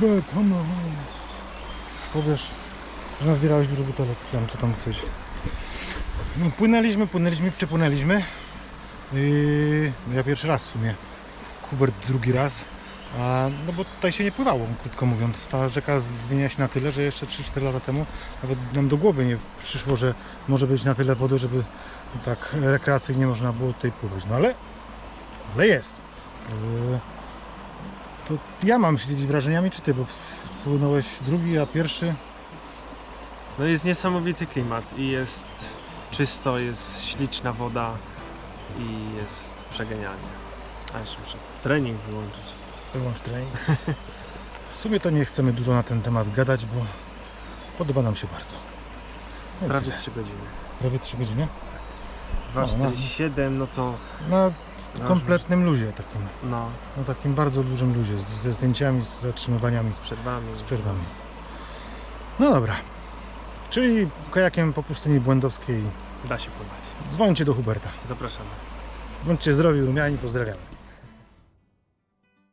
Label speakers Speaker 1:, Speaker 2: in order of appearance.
Speaker 1: Hubert, no. Powiesz, że nazbierałeś dużo butelek, chciałem co tam chcesz. No, płynęliśmy, płynęliśmy, przepłynęliśmy. Yy, no ja pierwszy raz w sumie. Hubert drugi raz. A, no bo tutaj się nie pływało, krótko mówiąc. Ta rzeka zmienia się na tyle, że jeszcze 3-4 lata temu nawet nam do głowy nie przyszło, że może być na tyle wody, żeby tak rekreacyjnie można było tutaj pływać. No ale, ale jest. Yy, to ja mam się dzielić wrażeniami, czy ty? Bo płynąłeś drugi, a pierwszy.
Speaker 2: No jest niesamowity klimat i jest czysto, jest śliczna woda i jest przegenialnie. A jeszcze muszę trening wyłączyć.
Speaker 1: Wyłącz trening. W sumie to nie chcemy dużo na ten temat gadać, bo podoba nam się bardzo. No
Speaker 2: Prawie
Speaker 1: tyle.
Speaker 2: 3 godziny.
Speaker 1: Prawie 3 godziny. No,
Speaker 2: 2,47 no to...
Speaker 1: Na
Speaker 2: no,
Speaker 1: kompletnym luzie takim.
Speaker 2: No,
Speaker 1: Na takim bardzo dużym luzie, z- ze zdjęciami, z zatrzymywaniami,
Speaker 2: z przerwami.
Speaker 1: z przerwami. No dobra. Czyli kajakiem po pustyni błędowskiej
Speaker 2: Da się pływać.
Speaker 1: dzwońcie do Huberta.
Speaker 2: Zapraszamy.
Speaker 1: Bądźcie zdrowi, rumiani, pozdrawiamy.